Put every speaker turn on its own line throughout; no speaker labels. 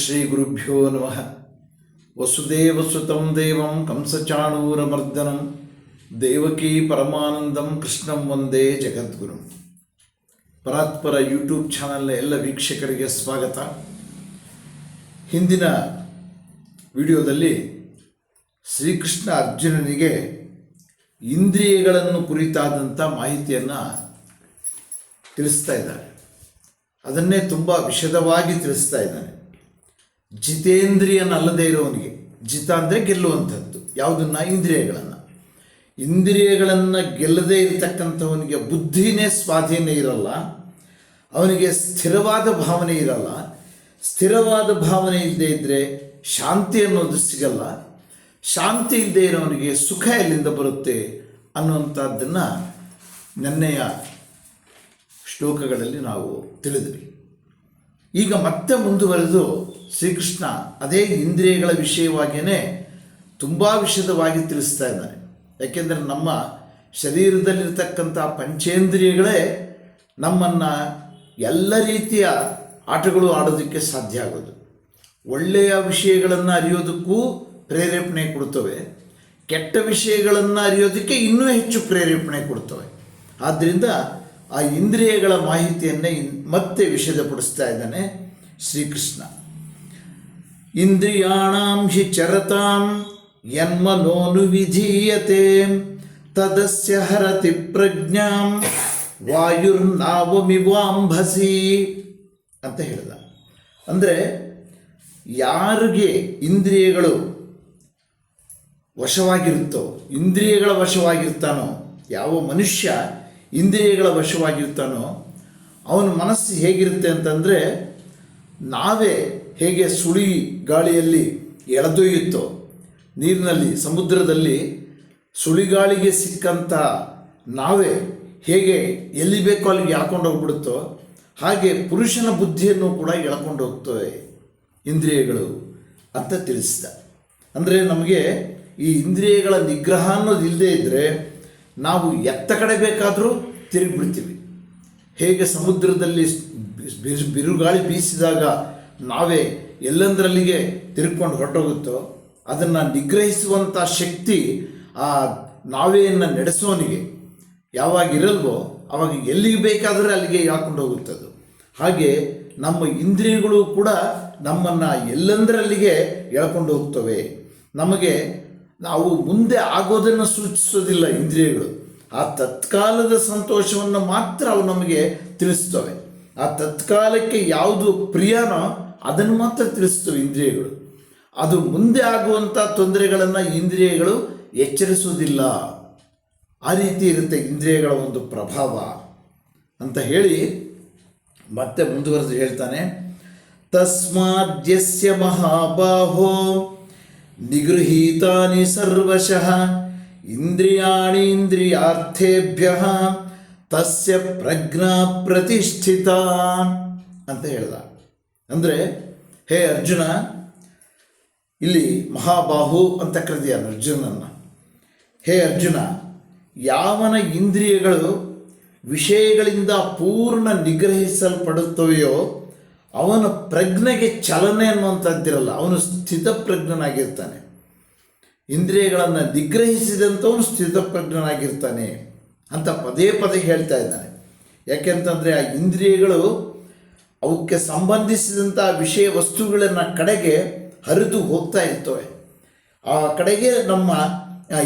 ಶ್ರೀ ಗುರುಭ್ಯೋ ನಮಃ. ವಸುದೇವಸುತಂ ದೇವಂ ಕಂಸಚಾಣೂರಮರ್ದನಂ. ದೇವಕಿ ಪರಮಾನಂದಂ ಕೃಷ್ಣಂ ವಂದೇ ಜಗದ್ಗುರು. ಪರಾತ್ಪರ ಯೂಟ್ಯೂಬ್ ಚಾನಲ್ನ ಎಲ್ಲ ವೀಕ್ಷಕರಿಗೆ ಸ್ವಾಗತ. ಹಿಂದಿನ ವಿಡಿಯೋದಲ್ಲಿ ಶ್ರೀಕೃಷ್ಣ ಅರ್ಜುನನಿಗೆ ಇಂದ್ರಿಯಗಳನ್ನು ಕುರಿತಾದಂಥ ಮಾಹಿತಿಯನ್ನು ತಿಳಿಸ್ತಾ ಇದ್ದಾರೆ ಅದನ್ನೇ ತುಂಬ ವಿಷದವಾಗಿ ತಿಳಿಸ್ತಾ ಇದ್ದಾನೆ. ಜಿತೇಂದ್ರಿಯನಲ್ಲದೆ ಇರೋವನಿಗೆ. ಜಿತ ಅಂದರೆ ಗೆಲ್ಲುವಂಥದ್ದು, ಯಾವುದನ್ನ? ಇಂದ್ರಿಯಗಳನ್ನು. ಇಂದ್ರಿಯಗಳನ್ನು ಗೆಲ್ಲದೇ ಇರತಕ್ಕಂಥವನಿಗೆ ಬುದ್ಧಿನೇ ಸ್ವಾಧೀನ ಇರಲ್ಲ, ಅವನಿಗೆ ಸ್ಥಿರವಾದ ಭಾವನೆ ಇರಲ್ಲ. ಸ್ಥಿರವಾದ ಭಾವನೆ ಇಲ್ಲದೆ ಇದ್ದರೆ ಶಾಂತಿ ಅನ್ನೋದು ಸಿಗಲ್ಲ. ಶಾಂತಿ ಇಲ್ಲದೆ ಇರೋವನಿಗೆ ಸುಖ ಎಲ್ಲಿಂದ ಬರುತ್ತೆ ಅನ್ನುವಂಥದ್ದನ್ನು ನೆನ್ನೆಯ ಶ್ಲೋಕಗಳಲ್ಲಿ ನಾವು ತಿಳಿದ್ವಿ. ಈಗ ಮತ್ತೆ ಮುಂದುವರೆದು ಶ್ರೀಕೃಷ್ಣ ಅದೇ ಇಂದ್ರಿಯಗಳ ವಿಷಯವಾಗಿಯೇ ತುಂಬ ವಿಷದವಾಗಿ ತಿಳಿಸ್ತಾ ಇದ್ದಾನೆ ಯಾಕೆಂದರೆ ನಮ್ಮ ಶರೀರದಲ್ಲಿರ್ತಕ್ಕಂಥ ಪಂಚೇಂದ್ರಿಯಗಳೇ ನಮ್ಮನ್ನು ಎಲ್ಲ ರೀತಿಯ ಆಟಗಳು ಆಡೋದಕ್ಕೆ ಸಾಧ್ಯ ಆಗೋದು. ಒಳ್ಳೆಯ ವಿಷಯಗಳನ್ನು ಅರಿಯೋದಕ್ಕೂ ಪ್ರೇರೇಪಣೆ ಕೊಡ್ತವೆ. ಕೆಟ್ಟ ವಿಷಯಗಳನ್ನು ಅರಿಯೋದಕ್ಕೆ ಇನ್ನೂ ಹೆಚ್ಚು ಪ್ರೇರೇಪಣೆ ಕೊಡ್ತವೆ. ಆದ್ದರಿಂದ ಆ ಇಂದ್ರಿಯಗಳ ಮಾಹಿತಿಯನ್ನೇ ಮತ್ತೆ ವಿಷದಪಡಿಸ್ತಾ ಇದ್ದಾನೆ ಶ್ರೀಕೃಷ್ಣ. ಇಂದ್ರಿಯಾಣಾಂ ಹಿ ಚರತಾಂ, ಯನ್ಮನೋನು ವಿಧೀಯತೆ, ತದಸ್ಯ ಹರತಿ ಪ್ರಜ್ಞಾಂ, ವಾಯುರ್ನಾವಮಿವಾಂಭಸಿ ಅಂತ ಹೇಳಿದ. ಅಂದರೆ ಯಾರಿಗೆ ಇಂದ್ರಿಯಗಳು ವಶವಾಗಿರುತ್ತೋ, ಇಂದ್ರಿಯಗಳ ವಶವಾಗಿರ್ತಾನೋ, ಯಾವ ಮನುಷ್ಯ ಇಂದ್ರಿಯಗಳ ವಶವಾಗಿರ್ತಾನೋ, ಅವನ ಮನಸ್ಸು ಹೇಗಿರುತ್ತೆ ಅಂತಂದರೆ ನಾವೇ ಹೇಗೆ ಸುಳಿ ಗಾಳಿಯಲ್ಲಿ ಎಳೆದೊಯ್ಯುತ್ತೋ ನೀರಿನಲ್ಲಿ, ಸಮುದ್ರದಲ್ಲಿ ಸುಳಿಗಾಳಿಗೆ ಸಿಕ್ಕಂಥ ನಾವೇ ಹೇಗೆ ಎಲ್ಲಿ ಬೇಕೋ ಅಲ್ಲಿಗೆ ಎಳ್ಕೊಂಡು ಹೋಗ್ಬಿಡುತ್ತೋ, ಹಾಗೆ ಪುರುಷನ ಬುದ್ಧಿಯನ್ನು ಕೂಡ ಎಳ್ಕೊಂಡು ಹೋಗ್ತವೆ ಇಂದ್ರಿಯಗಳು ಅಂತ ತಿಳಿಸಿದ. ಅಂದರೆ ನಮಗೆ ಈ ಇಂದ್ರಿಯಗಳ ನಿಗ್ರಹ ಅನ್ನೋದು ಇಲ್ಲದೇ ಇದ್ದರೆ ನಾವು ಎತ್ತ ಕಡೆ ಬೇಕಾದರೂ ತಿರುಗಿಬಿಡ್ತೀವಿ. ಹೇಗೆ ಸಮುದ್ರದಲ್ಲಿ ಬಿರು, ಬಿರುಗಾಳಿ ಬೀಸಿದಾಗ ನಾವೇ ಎಲ್ಲೆಂದರಲ್ಲಿಗೆ ತಿರ್ಕೊಂಡು ಹೊರಟೋಗುತ್ತೋ ಅದನ್ನು ನಿಗ್ರಹಿಸುವಂಥ ಶಕ್ತಿ ಆ ನಾವೆಯನ್ನು ನಡೆಸೋನಿಗೆ ಯಾವಾಗ ಇರಲ್ವೋ ಅವಾಗ ಎಲ್ಲಿಗೆ ಬೇಕಾದರೆ ಅಲ್ಲಿಗೆ ಯಾಕೊಂಡು ಹೋಗುತ್ತದು. ಹಾಗೆ ನಮ್ಮ ಇಂದ್ರಿಯಗಳು ಕೂಡ ನಮ್ಮನ್ನು ಎಲ್ಲೆಂದರಲ್ಲಿಗೆ ಎಳ್ಕೊಂಡು ಹೋಗ್ತವೆ. ನಮಗೆ ನಾವು ಮುಂದೆ ಆಗೋದನ್ನು ಸೂಚಿಸೋದಿಲ್ಲ ಇಂದ್ರಿಯಗಳು. ಆ ತತ್ಕಾಲದ ಸಂತೋಷವನ್ನು ಮಾತ್ರ ಅವು ನಮಗೆ ತಿಳಿಸ್ತವೆ. ಆ ತತ್ಕಾಲಕ್ಕೆ ಯಾವುದು ಪ್ರಿಯನೋ ಅದನ್ನು ಮಾತ್ರ ತಿಳಿಸ್ತವೆ ಇಂದ್ರಿಯಗಳು. ಅದು ಮುಂದೆ ಆಗುವಂಥ ತೊಂದರೆಗಳನ್ನು ಇಂದ್ರಿಯಗಳು ಎಚ್ಚರಿಸುವುದಿಲ್ಲ. ಆ ರೀತಿ ಇರುತ್ತೆ ಇಂದ್ರಿಯಗಳ ಒಂದು ಪ್ರಭಾವ. ಅಂತ ಹೇಳಿ ಮತ್ತೆ ಮುಂದುವರೆದು ಹೇಳ್ತಾನೆ. ತಸ್ಮಾದ್ಯಸ್ಯ ಮಹಾಬಾಹೋ ನಿಗೃಹೀತಾನಿ ಸರ್ವಶಃ ಇಂದ್ರಿಯಾಣಿ ಇಂದ್ರಿಯಾರ್ಥೇಭ್ಯ ತಸ್ಯ ಪ್ರಜ್ಞಾ ಪ್ರತಿಷ್ಠಿತ ಅಂತ ಹೇಳ್ದ. ಅಂದರೆ, ಹೇ ಅರ್ಜುನ, ಇಲ್ಲಿ ಮಹಾಬಾಹು ಅಂತ ಕರೆದಿಯಾನ ಅರ್ಜುನನ್ನು. ಹೇ ಅರ್ಜುನ, ಯಾವನ ಇಂದ್ರಿಯಗಳು ವಿಷಯಗಳಿಂದ ಪೂರ್ಣ ನಿಗ್ರಹಿಸಲ್ಪಡುತ್ತವೆಯೋ, ಅವನ ಪ್ರಜ್ಞೆಗೆ ಚಲನೆ ಅನ್ನುವಂಥದ್ದಿರಲ್ಲ ಅವನು ಸ್ಥಿತಪ್ರಜ್ಞನಾಗಿರ್ತಾನೆ ಇಂದ್ರಿಯಗಳನ್ನು ನಿಗ್ರಹಿಸಿದಂಥವನು ಸ್ಥಿತಪ್ರಜ್ಞನಾಗಿರ್ತಾನೆ ಅಂತ ಪದೇ ಪದೇ ಹೇಳ್ತಾ ಇದ್ದಾನೆ. ಯಾಕೆಂತಂದರೆ, ಆ ಇಂದ್ರಿಯಗಳು ಅವಕ್ಕೆ ಸಂಬಂಧಿಸಿದಂಥ ವಿಷಯ ವಸ್ತುಗಳನ್ನು ಕಡೆಗೆ ಹರಿದು ಹೋಗ್ತಾ ಇರ್ತವೆ. ಆ ಕಡೆಗೆ ನಮ್ಮ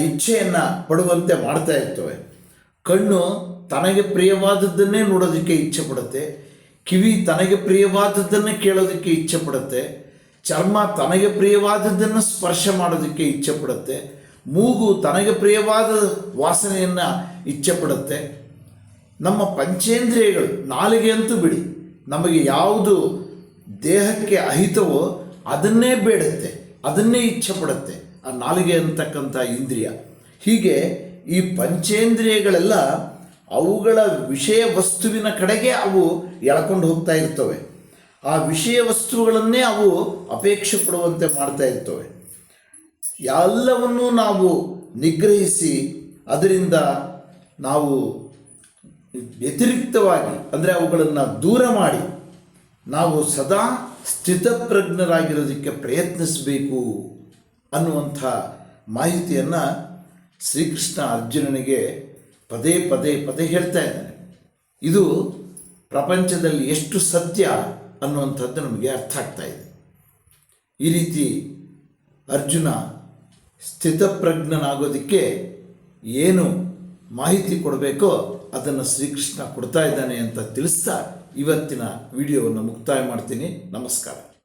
ಇಚ್ಛೆಯನ್ನು ಪಡುವಂತೆ ಮಾಡ್ತಾ ಇರ್ತವೆ. ಕಣ್ಣು ತನಗೆ ಪ್ರಿಯವಾದದ್ದನ್ನೇ ನೋಡೋದಕ್ಕೆ ಇಚ್ಛೆ ಪಡುತ್ತೆ. ಕಿವಿ ತನಗೆ ಪ್ರಿಯವಾದದ್ದನ್ನೇ ಕೇಳೋದಕ್ಕೆ ಇಚ್ಛೆ ಪಡುತ್ತೆ. ಚರ್ಮ ತನಗೆ ಪ್ರಿಯವಾದದ್ದನ್ನು ಸ್ಪರ್ಶ ಮಾಡೋದಕ್ಕೆ ಇಚ್ಛೆ ಪಡುತ್ತೆ. ಮೂಗು ತನಗೆ ಪ್ರಿಯವಾದ ವಾಸನೆಯನ್ನು ಇಚ್ಛೆ ಪಡುತ್ತೆ. ನಮ್ಮ ಪಂಚೇಂದ್ರಿಯಗಳು ನಾಲಿಗೆ ಅಂತೂ ಬಿಡಿ. ನಮಗೆ ಯಾವುದು ದೇಹಕ್ಕೆ ಅಹಿತವೋ ಅದನ್ನೇ ಬೇಡುತ್ತೆ, ಅದನ್ನೇ ಇಚ್ಛೆ ಪಡುತ್ತೆ ಆ ನಾಲಿಗೆ ಅಂತಕ್ಕಂಥ ಇಂದ್ರಿಯ. ಹೀಗೆ ಈ ಪಂಚೇಂದ್ರಿಯಗಳೆಲ್ಲ ಅವುಗಳ ವಿಷಯ ವಸ್ತುವಿನ ಕಡೆಗೆ ಅವು ಎಳ್ಕೊಂಡು ಹೋಗ್ತಾ ಇರ್ತವೆ. ಆ ವಿಷಯ ವಸ್ತುಗಳನ್ನೇ ಅವು ಅಪೇಕ್ಷೆ ಪಡುವಂತೆ ಮಾಡ್ತಾ ಇರ್ತವೆ. ಎಲ್ಲವನ್ನೂ ನಾವು ನಿಗ್ರಹಿಸಿ, ಅದರಿಂದ ನಾವು ವ್ಯತಿರಿಕ್ತವಾಗಿ, ಅಂದರೆ ಅವುಗಳನ್ನು ದೂರ ಮಾಡಿ, ನಾವು ಸದಾ ಸ್ಥಿತಪ್ರಜ್ಞರಾಗಿರೋದಕ್ಕೆ ಪ್ರಯತ್ನಿಸಬೇಕು ಅನ್ನುವಂಥ ಮಾಹಿತಿಯನ್ನು ಶ್ರೀಕೃಷ್ಣ ಅರ್ಜುನನಿಗೆ ಪದೇ ಪದೇ ಪದೇ ಹೇಳ್ತಾ ಇದ್ದಾನೆ. ಇದು ಪ್ರಪಂಚದಲ್ಲಿ ಎಷ್ಟು ಸತ್ಯ ಅನ್ನುವಂಥದ್ದು ನಮಗೆ ಅರ್ಥ ಆಗ್ತಾ ಇದೆ. ಈ ರೀತಿ ಅರ್ಜುನ ಸ್ಥಿತಪ್ರಜ್ಞನಾಗೋದಕ್ಕೆ ಏನು ಮಾಹಿತಿ ಕೊಡಬೇಕೋ ಅದನ್ನು ಶ್ರೀಕೃಷ್ಣ ಕೊಡ್ತಾ ಇದ್ದಾನೆ ಅಂತ ತಿಳಿಸ್ತಾ ಇವತ್ತಿನ ವಿಡಿಯೋವನ್ನು ಮುಕ್ತಾಯ ಮಾಡ್ತೀನಿ. ನಮಸ್ಕಾರ.